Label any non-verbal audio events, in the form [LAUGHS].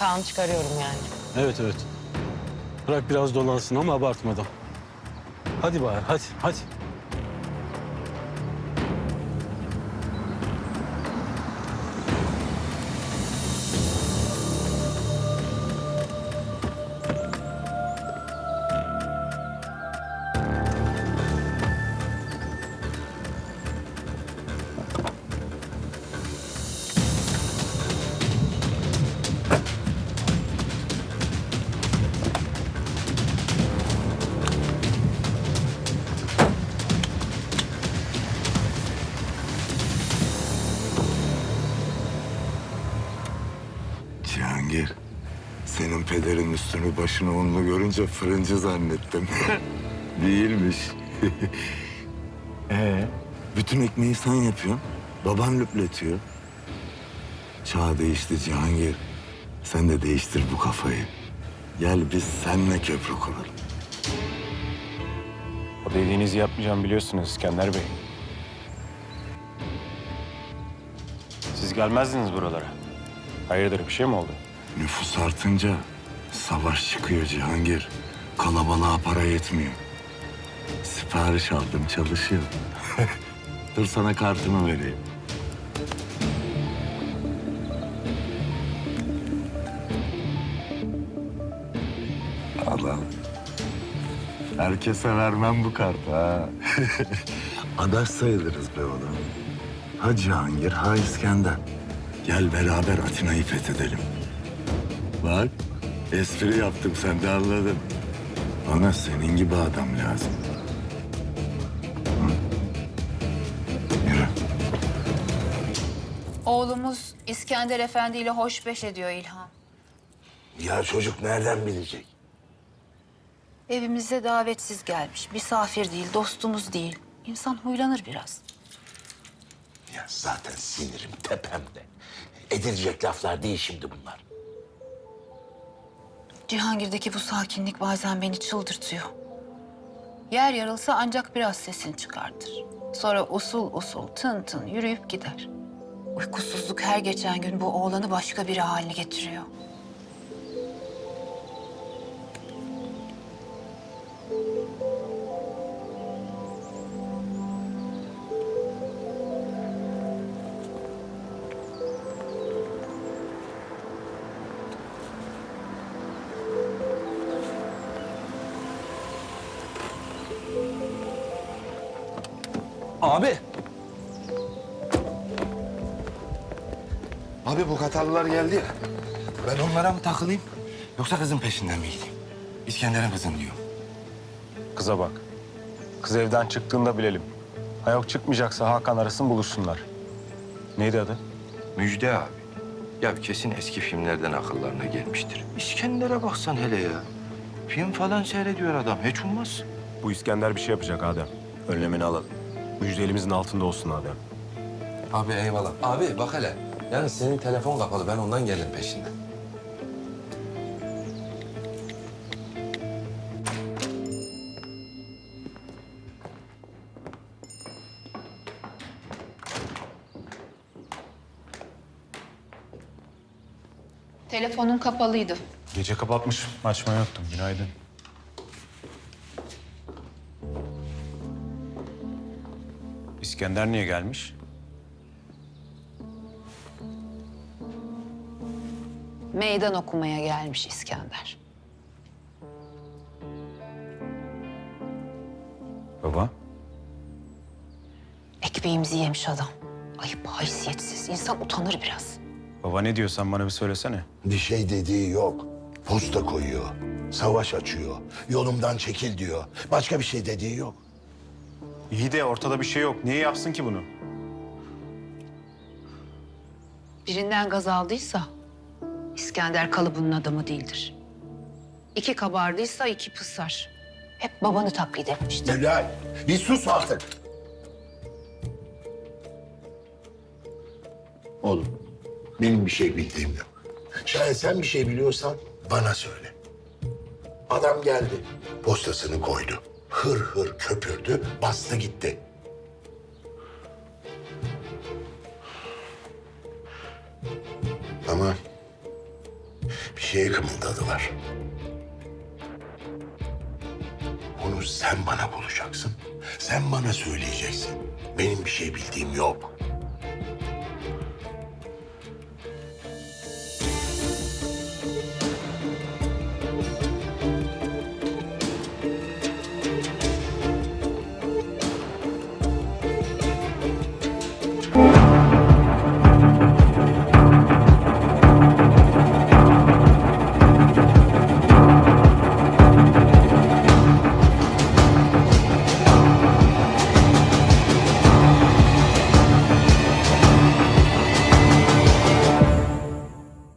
Kaan çıkarıyorum yani. Evet evet. Bırak biraz dolansın ama abartmadan. Hadi bari hadi hadi. Cihangir, senin pederin üstünü başını onunla görünce fırıncı zannettim. [LAUGHS] Değilmiş. [LAUGHS] ee, bütün ekmeği sen yapıyorsun. Baban lüpletiyor. Çağ değişti Cihangir. Sen de değiştir bu kafayı. Gel biz seninle köprü kuralım. O dediğinizi yapmayacağım biliyorsunuz İskender Bey. Siz gelmezdiniz buralara. Hayırdır bir şey mi oldu? Nüfus artınca savaş çıkıyor Cihangir. Kalabalığa para yetmiyor. Sipariş aldım çalışıyor. [LAUGHS] Dur sana kartımı vereyim. Adam. Herkese vermem bu kartı ha. [LAUGHS] Adaş sayılırız be oğlum. Ha Cihangir, ha İskender. Gel beraber Atina'yı fethedelim. Bak, espri yaptım sen de anladın. Bana senin gibi adam lazım. Hı? Yürü. Oğlumuz İskender Efendi ile hoşbeş ediyor İlhan. Ya çocuk nereden bilecek? Evimize davetsiz gelmiş. Misafir değil, dostumuz değil. İnsan huylanır biraz. Ya zaten sinirim tepemde. Edilecek laflar değil şimdi bunlar. Cihangir'deki bu sakinlik bazen beni çıldırtıyor. Yer yarılsa ancak biraz sesini çıkartır. Sonra usul usul tın tın yürüyüp gider. Uykusuzluk her geçen gün bu oğlanı başka biri haline getiriyor. Abi. Abi bu Katarlılar geldi ya. Ben onlara mı takılayım? Yoksa kızın peşinden mi gideyim? İskender'in kızını diyor. Kıza bak. Kız evden çıktığında bilelim. Ha yok çıkmayacaksa Hakan arasın buluşsunlar. Neydi adı? Müjde abi. Ya kesin eski filmlerden akıllarına gelmiştir. İskender'e baksan hele ya. Film falan seyrediyor adam. Hiç ummaz. Bu İskender bir şey yapacak Adem. Önlemini alalım. Müjde elimizin altında olsun Adem. Abi eyvallah. Abi bak hele. Yani senin telefon kapalı. Ben ondan geldim peşinden. Telefonun kapalıydı. Gece kapatmış. Açma yoktum. Günaydın. İskender niye gelmiş? Meydan okumaya gelmiş İskender. Baba. Ekmeğimizi yemiş adam. Ayıp, haysiyetsiz. İnsan utanır biraz. Baba ne diyorsan bana bir söylesene. Bir şey dediği yok. Posta koyuyor. Savaş açıyor. Yolumdan çekil diyor. Başka bir şey dediği yok. İyi de ortada bir şey yok. Niye yapsın ki bunu? Birinden gaz aldıysa İskender kalıbının adamı değildir. İki kabardıysa iki pısar. Hep babanı taklit etmiştir. Celal bir sus artık. Oğlum benim bir şey bildiğim yok. Şayet sen bir şey biliyorsan bana söyle. Adam geldi. Postasını koydu. Hır hır köpürdü. Bastı gitti. Ama şeye kımıldadılar. Onu sen bana bulacaksın. Sen bana söyleyeceksin. Benim bir şey bildiğim yok.